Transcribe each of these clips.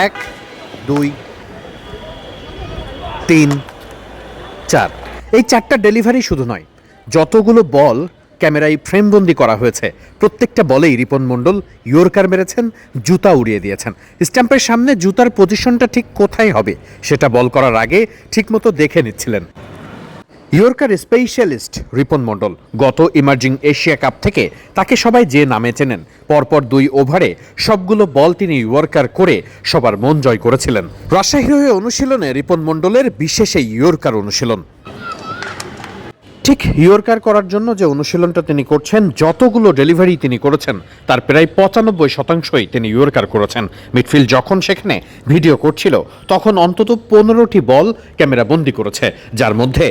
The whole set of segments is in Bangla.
এক, দুই, তিন, চার। এই চারটা ডেলিভারি শুধু নয়, যতগুলো বল ক্যামেরায় ফ্রেমবন্দি করা হয়েছে, প্রত্যেকটা বলেই রিপন মণ্ডল ইয়র্কার মেরেছেন, জুতা উড়িয়ে দিয়েছেন। স্ট্যাম্পের সামনে জুতার পজিশনটা ঠিক কোথায় হবে, সেটা বল করার আগে ঠিকমতো দেখে নিচ্ছিলেন। ইয়র্কার স্পেশালিস্ট রিপন মণ্ডল গত ইমার্জিং এশিয়া কাপ থেকে তাকে সবাই যে নামে চেনেন, পরপর দুই ওভারে সবগুলো বল তিনি ইয়র্কার করে সবার মন জয় করেছিলেন। রাজশাহীর হয়ে অনুশীলনে রিপন মণ্ডলের বিশেষ এই ইয়র্কার অনুশীলন। ঠিক ইয়র্কার করার জন্য যে অনুশীলনটা তিনি করছেন, যতগুলো ডেলিভারি তিনি করেছেন, তার প্রায় পঁচানব্বই শতাংশই তিনি ইয়র্কার করেছেন। মিডফিল্ড যখন সেখানে ভিডিও করছিল, তখন অন্তত পনেরোটি বল ক্যামেরা বন্দি করেছে, যার মধ্যে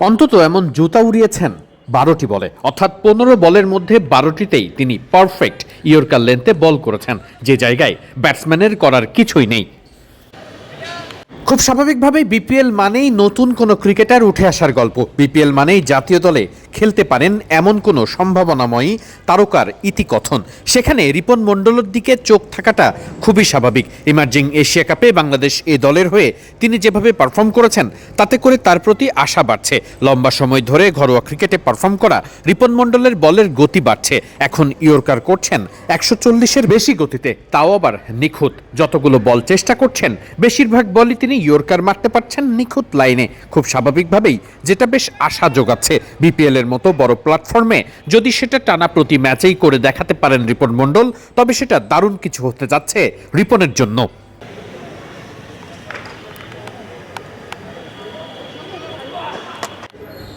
অন্তত এমন জুতা উড়িয়েছেন বারোটি বলে। অর্থাৎ পনেরো বলের মধ্যে বারোটিতেই তিনি পারফেক্ট ইয়র্কার লেন্থে বল করেছেন। যে জায়গায় ব্যাটসম্যানের করার কিছুই নেই। খুব স্বাভাবিকভাবেই বিপিএল মানেই নতুন কোনো ক্রিকেটার উঠে আসার গল্প। বিপিএল মানেই জাতীয় দলে খেলতে পারেন এমন কোনো সম্ভাবনাময়ী তারকার ইতিকথন। সেখানে রিপন মণ্ডলের দিকে চোখ থাকাটা খুবই স্বাভাবিক। ইমার্জিং এশিয়া কাপে বাংলাদেশ এ দলের হয়ে তিনি যেভাবে পারফর্ম করেছেন, তাতে করে তার প্রতি আশা বাড়ছে। লম্বা সময় ধরে ঘরোয়া ক্রিকেটে পারফর্ম করা রিপন মণ্ডলের বলের গতি বাড়ছে। এখন ইয়র্কার করছেন একশো চল্লিশের বেশি গতিতে, তাও আবার নিখুঁত। যতগুলো বল চেষ্টা করছেন, বেশিরভাগ বলই তিনি ইয়র্কার মারতে পারছেন নিখুঁত লাইনে। খুব স্বাভাবিকভাবেই যেটা বেশ আশা যোগাচ্ছে। বিপিএল এর মতো বড় প্ল্যাটফর্মে। যদি সেটা টানা প্রতি ম্যাচেই করে দেখাতে পারেন রিপন মণ্ডল, তবে সেটা দারুণ কিছু হতে যাচ্ছে রিপনের জন্য।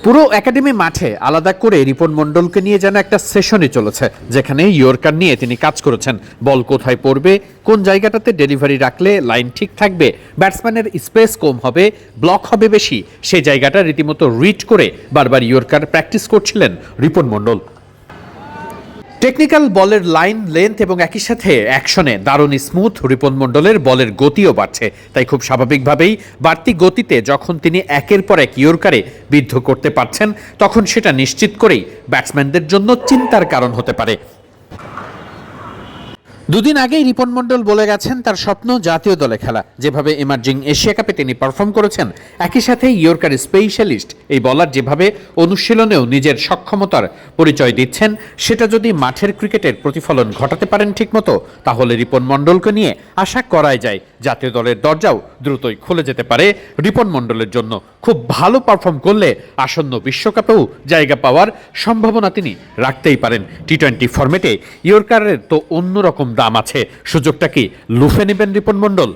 পুরো একাডেমি মাঠে আলাদা করে রিপন মণ্ডলকে নিয়ে যেন একটা সেশনে চলেছে, যেখানে ইয়র্কার নিয়ে তিনি কাজ করেছেন। বল কোথায় পড়বে, কোন জায়গাটাতে ডেলিভারি রাখলে লাইন ঠিক থাকবে, ব্যাটসম্যানের স্পেস কম হবে, ব্লক হবে বেশি সেই জায়গাটা রীতিমতো রিড করে বারবার ইয়র্কার প্র্যাকটিস করছিলেন রিপন মণ্ডল। টেকনিক্যাল বলের লাইন লেন্থ এবং একই সাথে অ্যাকশনে দারুণ স্মুথ রিপন মণ্ডলের বলের গতিও বাড়ছে। তাই খুব স্বাভাবিকভাবেই বাড়তি গতিতে যখন তিনি একের পর এক ইয়র্কারে বিদ্ধ করতে পারছেন, তখন সেটা নিশ্চিত করেই ব্যাটসম্যানদের জন্য চিন্তার কারণ হতে পারে। দুদিন আগেই রিপন মণ্ডল বলে গেছেন তার স্বপ্ন জাতীয় দলে খেলা। যেভাবে এমার্জিং এশিয়া কাপে তিনি পারফর্ম করেছেন, একই সাথে ইয়র্কার স্পেশালিস্ট এই বলার যেভাবে অনুশীলনেও নিজের সক্ষমতার পরিচয় দিচ্ছেন, সেটা যদি মাঠের ক্রিকেটের প্রতিফলন ঘটাতে পারেন ঠিকমতো, তাহলে রিপন মণ্ডলকে নিয়ে আশা করাই যায়। জাতীয় দলের দরজাও দ্রুতই খুলে যেতে পারে রিপন মণ্ডলের জন্য। খুব ভালো পারফর্ম করলে আসন্ন বিশ্বকাপেও জায়গা পাওয়ার সম্ভাবনা তিনি রাখতেই পারেন। টি টোয়েন্টি ফর্মেটে ইয়র্কারের তো অন্যরকম দাম আছে। সুযোগটা কি? লুফে নেবেন রিপন মণ্ডল?